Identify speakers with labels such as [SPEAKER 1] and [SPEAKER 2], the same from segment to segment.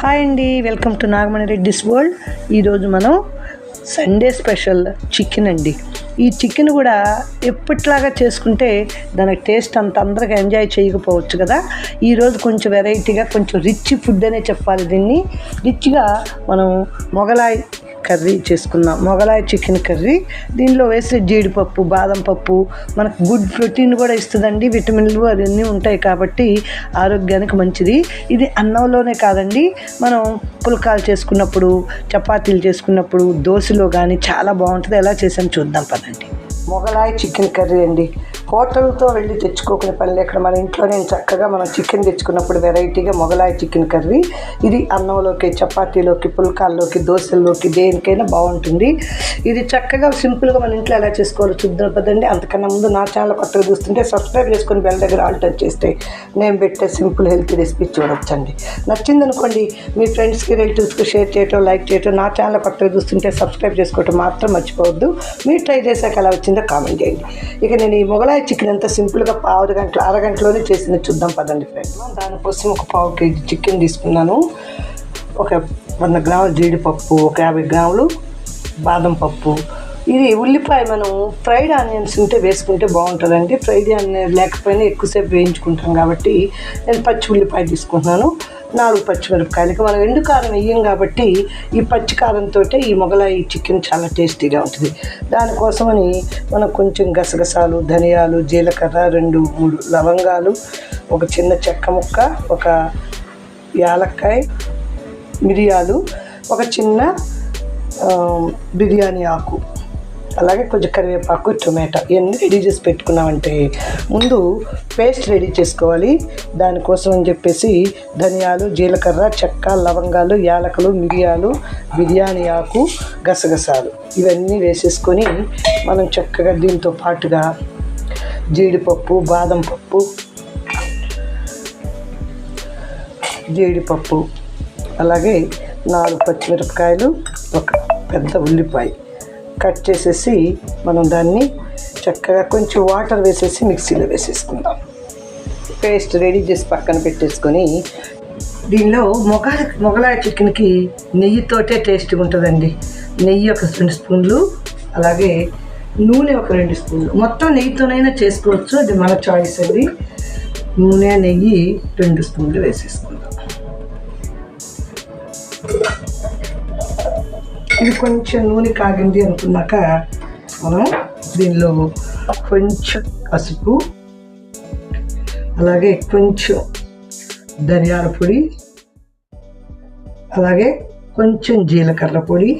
[SPEAKER 1] Hi అండి welcome to Nagamani Reddy's world. ఈరోజు మనం సండే స్పెషల్ చికెన్ అండి. ఈ చికెన్ కూడా ఎప్పట్లాగా చేసుకుంటే దానికి టేస్ట్ అంత అందరికి ఎంజాయ్ చేయకపోవచ్చు కదా. ఈరోజు కొంచెం వెరైటీగా కొంచెం రిచ్ ఫుడ్ అనే చెప్పాలి దీన్ని. రిచ్గా మనం మొగలాయి కర్రీ చేసుకుందాం. Mughlai chicken curry. దీనిలో వేసే జీడిపప్పు బాదం పప్పు మనకు గుడ్ ప్రోటీన్ కూడా ఇస్తుందండి. విటమిన్లు అవన్నీ ఉంటాయి కాబట్టి ఆరోగ్యానికి మంచిది. ఇది అన్నంలోనే కాదండి. మనం పుల్కాలు చేసుకున్నప్పుడు చపాతీలు చేసుకున్నప్పుడు దోశలో కానీ చాలా బాగుంటుంది. ఎలా చేసాం చూద్దాం పదండి. మొగలాయి చికెన్ కర్రీ అండి. హోటల్తో వెళ్ళి తెచ్చుకోకునే పని లేకుండా మన ఇంట్లో నేను చక్కగా మనం చికెన్ తెచ్చుకున్నప్పుడు వెరైటీగా మొగలాయి చికెన్ కర్రీ. ఇది అన్నంలోకి చపాతీలోకి పుల్కాల్లోకి దోశల్లోకి దేనికైనా బాగుంటుంది. ఇది చక్కగా సింపుల్గా మన ఇంట్లో ఎలా చేసుకోవాలో చూద్దాం పదండి. అంతకన్నా ముందు నా ఛానల్ కొత్తగా చూస్తుంటే సబ్స్క్రైబ్ చేసుకొని బెల్ దగ్గర ఆల్ టచ్ చేస్తే నేను పెట్టే సింపుల్ హెల్తీ రెసిపీ చూడొచ్చండి. నచ్చింది అనుకోండి మీ ఫ్రెండ్స్కి రిలేటివ్స్కి షేర్ చేయటం లైక్ చేయటం నా ఛానల్ కొత్తగా చూస్తుంటే సబ్స్క్రైబ్ చేసుకోవటం మాత్రం మర్చిపోవద్దు. మీరు ట్రై చేశాక ఎలా వచ్చిందో కామెంట్ చేయండి. ఇక నేను ఈ మొగలాయి చికెన్ ఎంత సింపుల్గా పావు గంటలు అరగంటలోనే చేసింది. చూద్దాం పదండి ఫ్రెండ్ దానికోసం ఒక పావు కేజీ చికెన్ తీసుకున్నాను. ఒక వంద గ్రాముల జీడిపప్పు ఒక యాభై గ్రాములు బాదం పప్పు. ఇది ఉల్లిపాయ మనం ఫ్రైడ్ ఆనియన్స్ ఉంటే వేసుకుంటే బాగుంటుందండి. ఫ్రైడ్ ఆనియన్ లేకపోయినా ఎక్కువసేపు వేయించుకుంటాం కాబట్టి నేను పచ్చి ఉల్లిపాయ తీసుకుంటున్నాను. నాలుగు పచ్చిమిరపకాయలకి మనం ఎండు కారం వేయం కాబట్టి ఈ పచ్చికారంతో ఈ మొగలాయి చికెన్ చాలా టేస్టీగా ఉంటుంది. దానికోసమని మనం కొంచెం గసగసాలు ధనియాలు జీలకర్ర రెండు మూడు లవంగాలు ఒక చిన్న చెక్క ముక్క ఒక యాలక్కాయ మిరియాలు ఒక చిన్న బిర్యానీ ఆకు. అలాగే కొంచెం కరివేపాకు టొమాటో ఇవన్నీ రెడీ చేసి పెట్టుకున్నామంటే ముందు పేస్ట్ రెడీ చేసుకోవాలి. దానికోసం అని చెప్పేసి ధనియాలు జీలకర్ర చెక్క లవంగాలు యాలకులు మిరియాలు బిర్యానీ ఆకు గసగసాలు ఇవన్నీ వేసేసుకొని మనం చక్కగా దీంతో పాటుగా జీడిపప్పు బాదం పప్పు జీడిపప్పు అలాగే నాలుగు పచ్చిమిరపకాయలు ఒక పెద్ద ఉల్లిపాయ. కట్ చేసేసి మనం దాన్ని చక్కగా కొంచెం వాటర్ వేసేసి మిక్సీలో వేసేసుకుందాం. పేస్ట్ రెడీ చేసి పక్కన పెట్టేసుకొని దీనిలో మొగ మొగలాయ చికెన్కి నెయ్యితోటే టేస్ట్గా ఉంటుందండి. నెయ్యి ఒక రెండు స్పూన్లు అలాగే నూనె ఒక రెండు స్పూన్లు. మొత్తం నెయ్యితోనైనా చేసుకోవచ్చు అది మన చాయిస్ అది నూనె నెయ్యి రెండు స్పూన్లు వేసేసుకుందాం. ఇది కొంచెం నూనె కాగింది అనుకున్నాక మనం దీనిలో కొంచెం పసుపు అలాగే కొంచెం ధనియాల పొడి అలాగే కొంచెం జీలకర్ర పొడి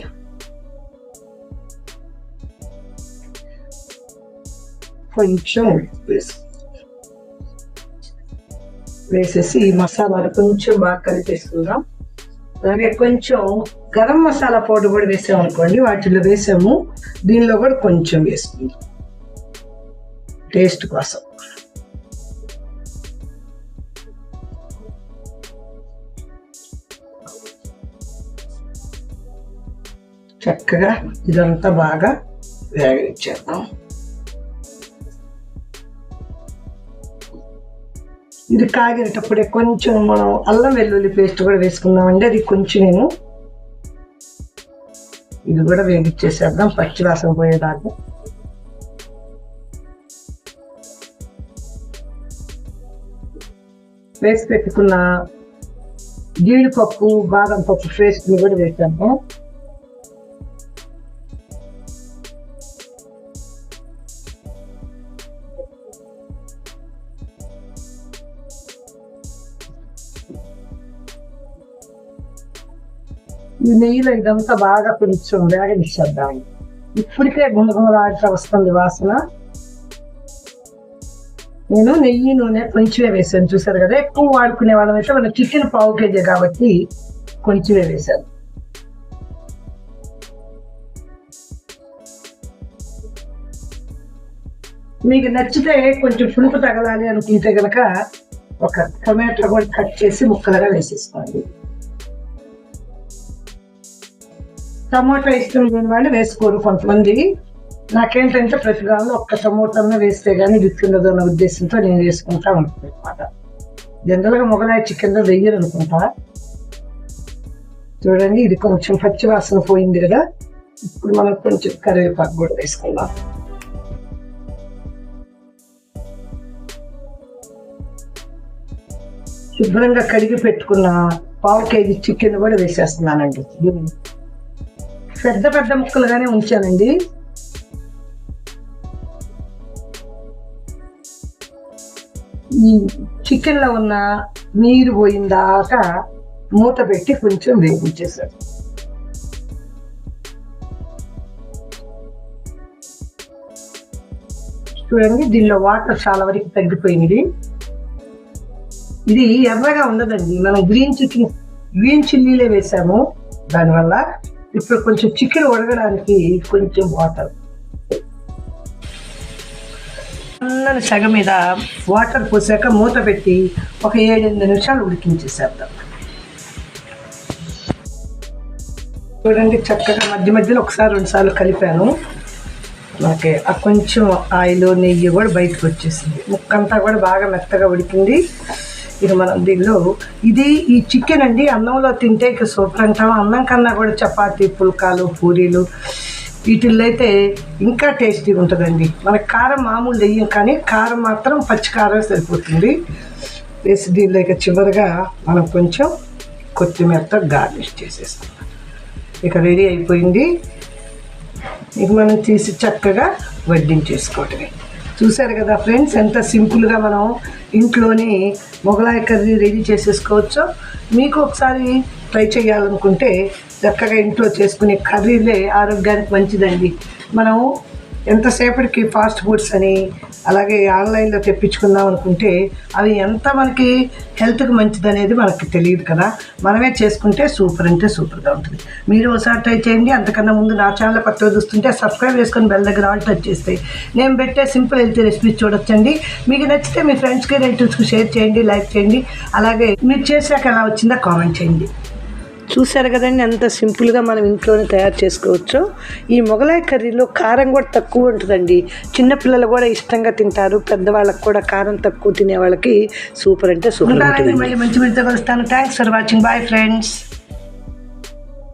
[SPEAKER 1] కొంచెం వేసు వేసేసి ఈ మసాలాలు కొంచెం బాగా కలిపేసుకుందాం. అలాగే కొంచెం గరం మసాలా పౌడర్ కూడా వేసాము అనుకోండి వాటిలో వేసాము. దీనిలో కూడా కొంచెం వేసుకుంది. టేస్ట్ కోసం. చక్కగా ఇదంతా బాగా వేగనిచ్చేద్దాం. ఇది కాగేటప్పుడే కొంచెం మనం అల్లం వెల్లుల్లి పేస్ట్ కూడా వేసుకున్నామండి అది కొంచెం నేను ఇది కూడా వేగిచ్చేసేద్దాం పచ్చి వాసన పోయేదాకా. వేసి పెట్టుకున్న జీడిపప్పు బాదం పప్పు పేస్ట్ని కూడా వేసాము ఈ నెయ్యిలో ఇదంతా బాగా కొంచెం వేగనిచ్చేద్దాం. ఇప్పటికే గుండగుండలాడుతూ వస్తుంది వాసన నేను నెయ్యి నూనె కొంచెమే వేసాను చూసారు కదా? ఎక్కువ వాడుకునే వాళ్ళం అయితే మన చికెన్ పావు కేజీ కాబట్టి కొంచెమే వేసాను మీకు నచ్చితే కొంచెం పులుపు తగలాలి అనుకుంటే కనుక ఒక టొమాటో కూడా కట్ చేసి ముక్కలుగా వేసేసుకోండి. టమోటా ఇష్టం లేని వాళ్ళు వేసుకోరు కొంతమంది. నాకేంటంటే ప్రతి దానిలో ఒక్క టమోటాను వేస్తే కానీ రుచుండదు అన్న ఉద్దేశంతో నేను వేసుకుంటా ఉంటాను అనమాట జనరల్గా మొగలాయి చికెన్లో వెయ్యరు అనుకుంటా. చూడండి ఇది కొంచెం పచ్చి వాసన పోయింది కదా. ఇప్పుడు మనం కొంచెం కరివేపాకు కూడా వేసుకుందాం. శుభ్రంగా కడిగి పెట్టుకున్న పావు కేజీ చికెన్ కూడా వేసేస్తున్నానండి. పెద్ద పెద్ద ముక్కలుగానే ఉంచానండి. ఈ చికెన్లో ఉన్న నీరు పోయిందాక మూత పెట్టి కొంచెం వేగించేసారు చూడండి దీనిలో వాటర్ చాలా వరకు తగ్గిపోయింది ఇది ఎర్రగా ఉండదండి. మనం గ్రీన్ చికెన్ గ్రీన్ చిల్లీలే వేసాము. దానివల్ల ఇప్పుడు కొంచెం చికెన్ ఉడకడానికి కొంచెం వాటర్ అన్నది సగం మీద వాటర్ పోసాక మూత పెట్టి ఒక ఏడెనిమిది నిమిషాలు ఉడికించేసేద్దాం. చూడండి చక్కగా మధ్య మధ్యలో ఒకసారి రెండుసార్లు కలిపాను. మనకి ఆ కొంచెం ఆయిల్ నెయ్యి కూడా బయటకు వచ్చేసింది. ముక్కంతా కూడా బాగా మెత్తగా ఉడికింది. ఇది మనం దీనిలో. ఇది ఈ చికెన్ అండి అన్నంలో తింటే ఇక సూపర్ అంటాం. అన్నం కన్నా కూడా చపాతీ పుల్కాలు పూరీలు వీటిల్లో అయితే ఇంకా టేస్టీగా ఉంటుందండి. మనకు కారం మామూలు వెయ్యం కానీ కారం మాత్రం పచ్చి కారం సరిపోతుంది. వేసి దీనిలో ఇక చివరిగా మనం కొంచెం కొత్తిమీరతో గార్నిష్ చేసేస్తాం. ఇక రెడీ అయిపోయింది. ఇక మనం తీసి చక్కగా వడ్డించేసుకోవటమే. చూసారు కదా ఫ్రెండ్స్ ఎంత సింపుల్గా మనం ఇంట్లోనే మొగలాయి కర్రీ రెడీ చేసేసుకోవచ్చో. మీకు ఒకసారి ట్రై చేయాలనుకుంటే చక్కగా ఇంట్లో చేసుకునే కర్రీలే ఆరోగ్యానికి మంచిదండి. మనం ఎంతసేపటికి ఫాస్ట్ ఫుడ్స్ అని అలాగే ఆన్లైన్లో తెప్పించుకుందాం అనుకుంటే అవి ఎంత మనకి హెల్త్కి మంచిది అనేది మనకి తెలియదు కదా. మనమే చేసుకుంటే సూపర్ అంటే సూపర్గా ఉంటుంది. మీరు ఒకసారి ట్రై చేయండి. అంతకన్నా ముందు నా ఛానల్ కొత్తగా చూస్తుంటే సబ్స్క్రైబ్ చేసుకొని బెల్ దగ్గర ఆల్ టచ్ చేస్తే నేను పెట్టే సింపుల్ హెల్తీ రెసిపీస్ చూడొచ్చండి. మీకు నచ్చితే మీ ఫ్రెండ్స్కి రిలేటివ్స్కి షేర్ చేయండి లైక్ చేయండి. అలాగే మీరు చేశాక ఎలా వచ్చిందో కామెంట్ చేయండి. చూసారు కదండి ఎంత సింపుల్గా మనం ఇంట్లోనే తయారు చేసుకోవచ్చు. ఈ మొగలాయి కర్రీలో కారం కూడా తక్కువ ఉంటుందండి. చిన్నపిల్లలు కూడా ఇష్టంగా తింటారు పెద్దవాళ్ళకి కూడా కారం తక్కువ తినే వాళ్ళకి సూపర్ అంటే సూపర్ ఉంటుంది మళ్ళీ మంచి మంచిగా కలుస్తాను. Thanks for watching bye friends